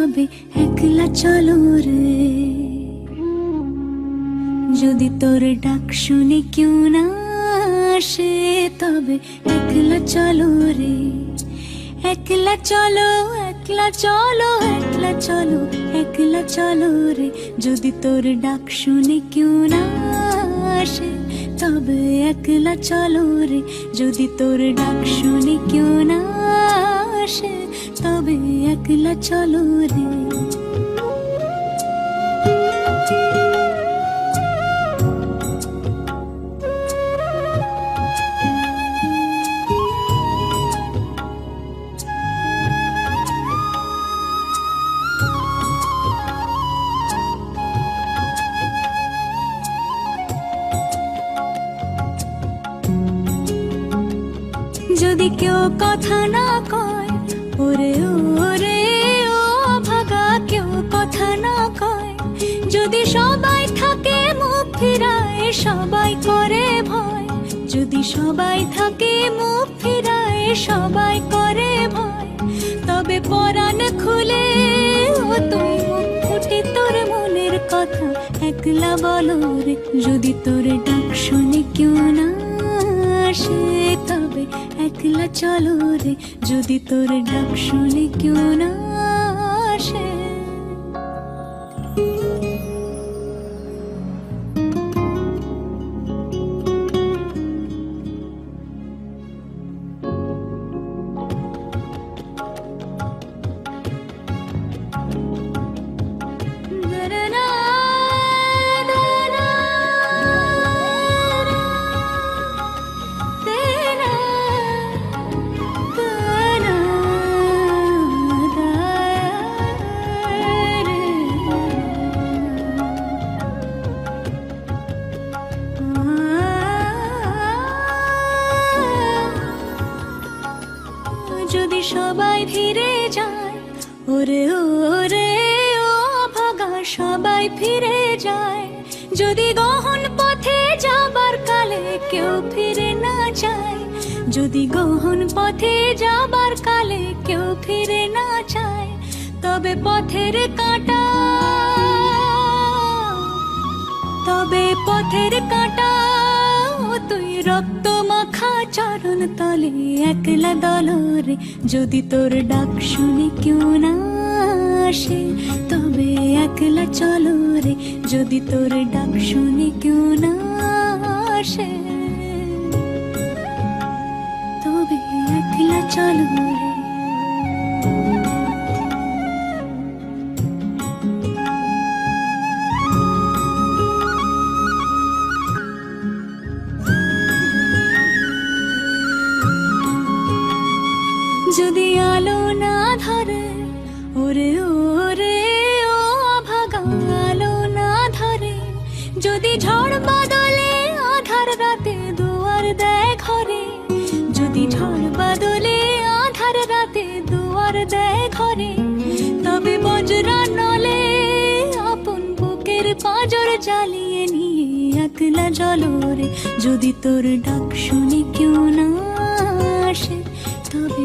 তবে একলা চলো রে। যদি তোর ডাক শুনে কেউ না আসে, তবে একলা চলো রে। একলা চলো একলা চলো একলা চলো একলা চলো রে। যদি তোর ডাক শুনে কেউ না আসে, তবে একলা চলো রে। যদি তোর ডাক শুনে কেউ না আসে তবে একলা চলো রে। যদি কেউ কথা না সবাই করে ভয়। যদি সবাই থাকে মুখ ফিরায়, সবাই করে ভয়। তবে পরাণ খুলে ও তুই ফুটে তোর মনের কথা। একলা বলো রে, যদি তোর ডাক শুনে কেউ না আসে, তবে একলা চলো রে। যদি তোর ডাক শুনে কেউ না সবাই ফিরে যায়। ওরে ওরে, ও ভাগা, সবাই ফিরে যায়। যদি গহন পথে যাবার কালে কেউ ফিরে না যায়, যদি গহন পথে যাবার কালে কেউ ফিরে না যায়, তবে পথের কাঁটা, তবে পথের কাঁটা তুই রক্ত চরণ তলে একলা দলরে যদি তোর ডাক শুনি কেউ না আসে তবে একলা চলো রে যদি তোর ডাক শুনি কেউ না আসে তবে একলা চলো রে যদি আলো না ধরে, ওরে ওরে, ও ভাগা, আলো না ধরে, যদি ঝড় বাদলে আধার রাতে দুয়ার দেয় ঘরে যদি ঝড় বাদলে আধার রাতে দুয়ার দেয় ঘরে তবে বজরা নলে আপন বুকের পাঁজর জ্বালিয়ে নিয়ে একলা জলরে, যদি তোর ডাক শুনে কেউ না আসে, তবে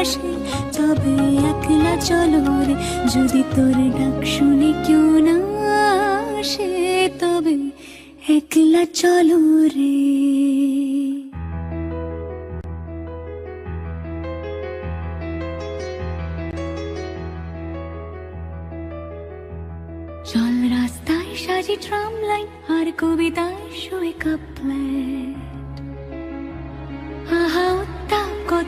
আসে, তবে একলা চলো রে। যদি তোর ডাক শুনে কেউ না আসে, তবে একলা চলো রে। চল রাস্তায় সাজি ট্রাম লাইন আর কবিতায় শুয়ে কাপলেট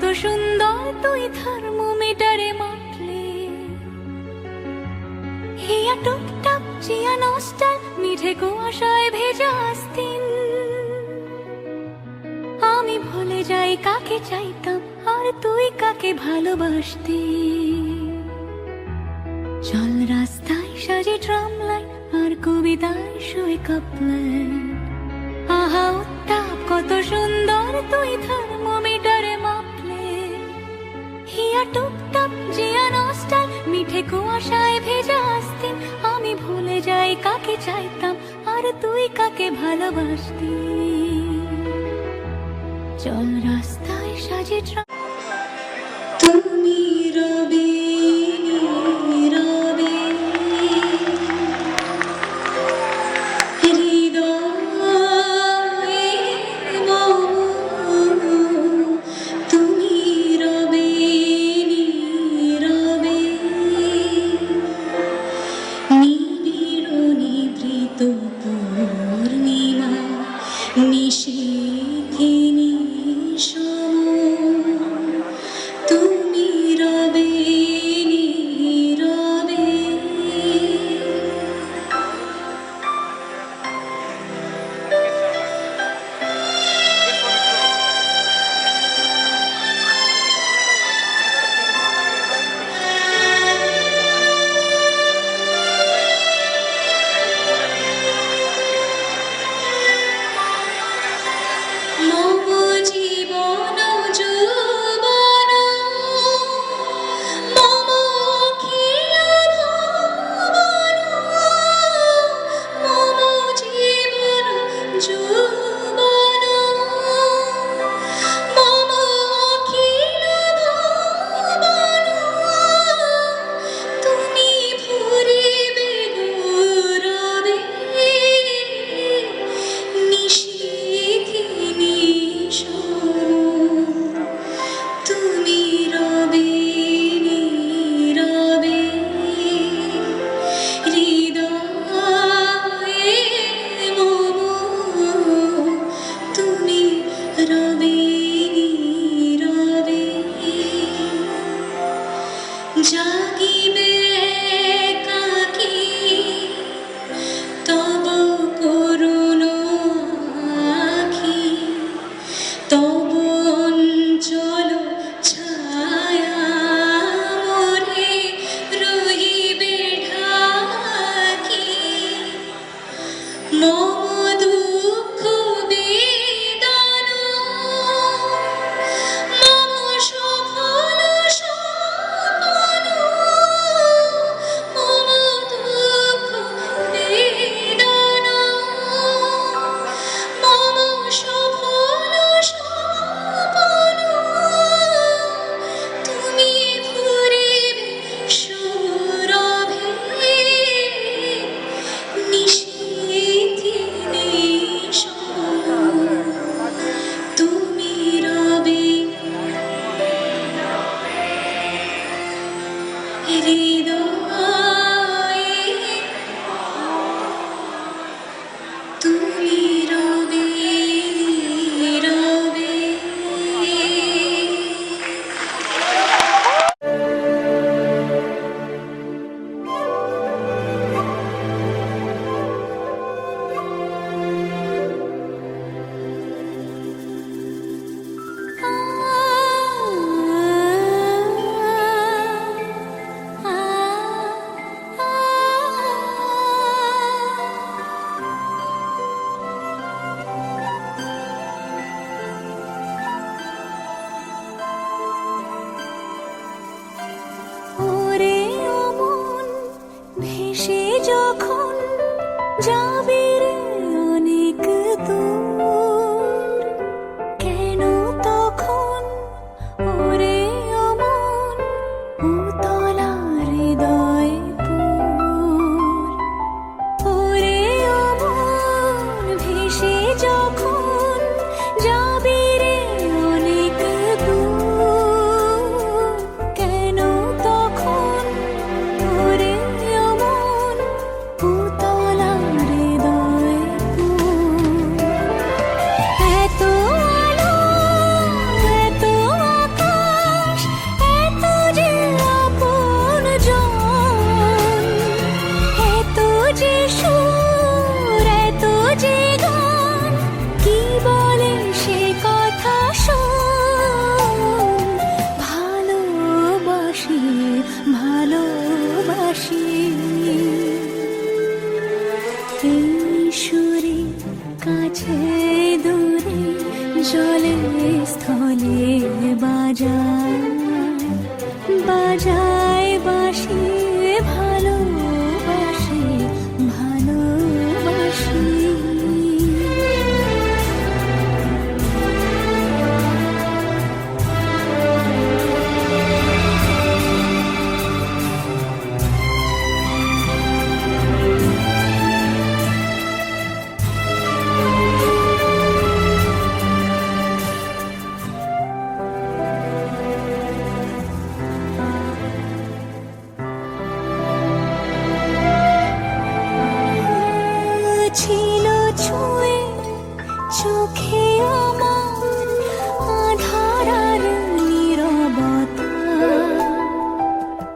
কত সুন্দর তুই থার্মোমিটারে মাপলে। হিয়া টুকটাক চিয়া নস্টাল মিঠে কুয়াশায় ভেজা আস্তিন। আমি ভুলে যাই কাকে চাইতাম, আর তুই কাকে ভালোবাসতি। চল রাস্তায় সাজে ট্রাম লাইন, আর কবিতায় শুয়ে কাপলাইন আহা, উত্তাপ, কত সুন্দর তুই মাপলে হিয়া টুকটাক জিয়া নস্টাল, মিঠে কুয়াশায় ভেজা আসতিন। আমি ভুলে যাই কাকে চাইতাম, আর তুই কাকে ভালোবাসতি? চল রাস্তায় সাজে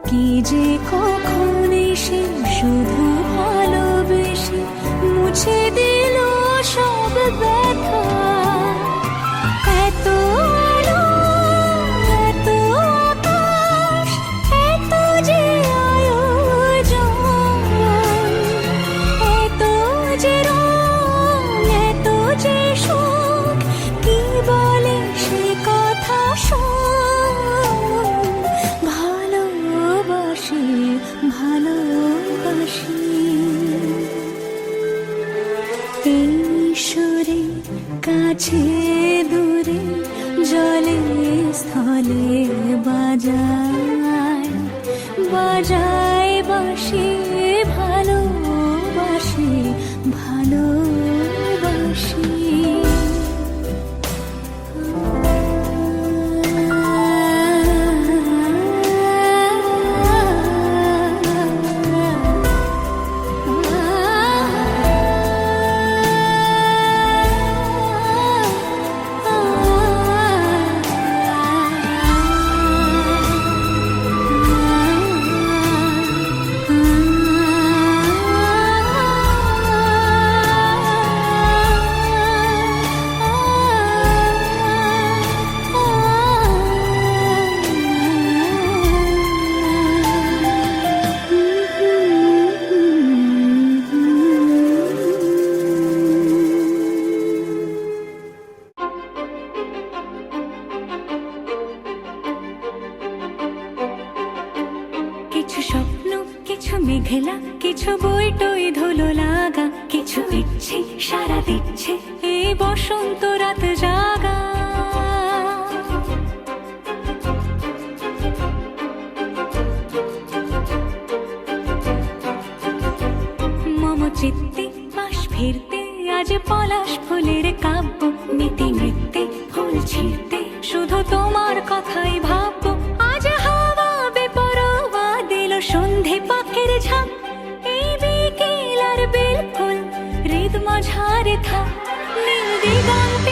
কি যে কখন এসে শুধু ভালোবেসে মুছে দিল সব ব্যথা। ভালোবাসি। ঈশ্বরে কাছে দূরে জলে স্থলে বাজায় বাজায় বাসি ফিরতে, আজ পলাশ ফুলের কাব্য, নীতি নৃত্যে ফুল ছিঁড়তে। শুধু তোমার কথাই ভাব আজ হাওয়া বেপরোয়া দিল সন্ধে পাখির ঝাঁক এই বিকেল আর বিলকুল হৃদ মাঝারে থাক। নীল দিগন্ত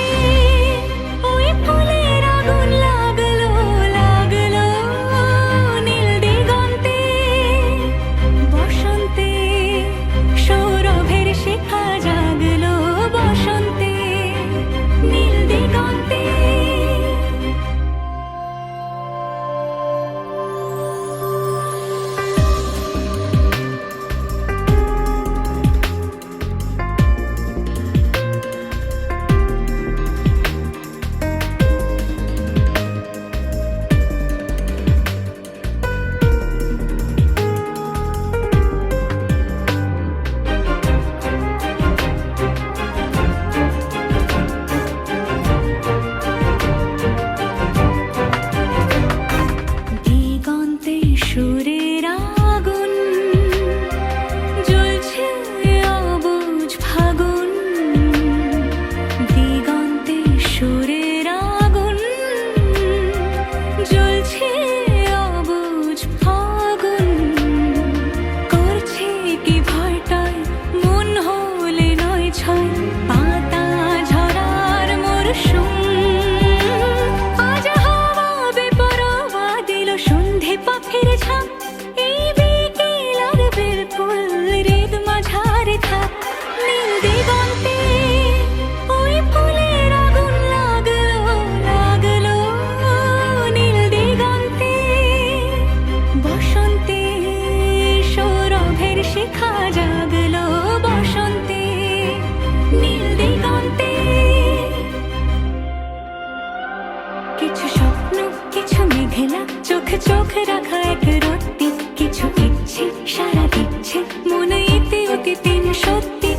书 ভেলা চোখ চোখ রাখা এক রত্তি কিছু ইচ্ছে, সারা দিচ্ছে। মনে ইতি অতি তিন সত্যি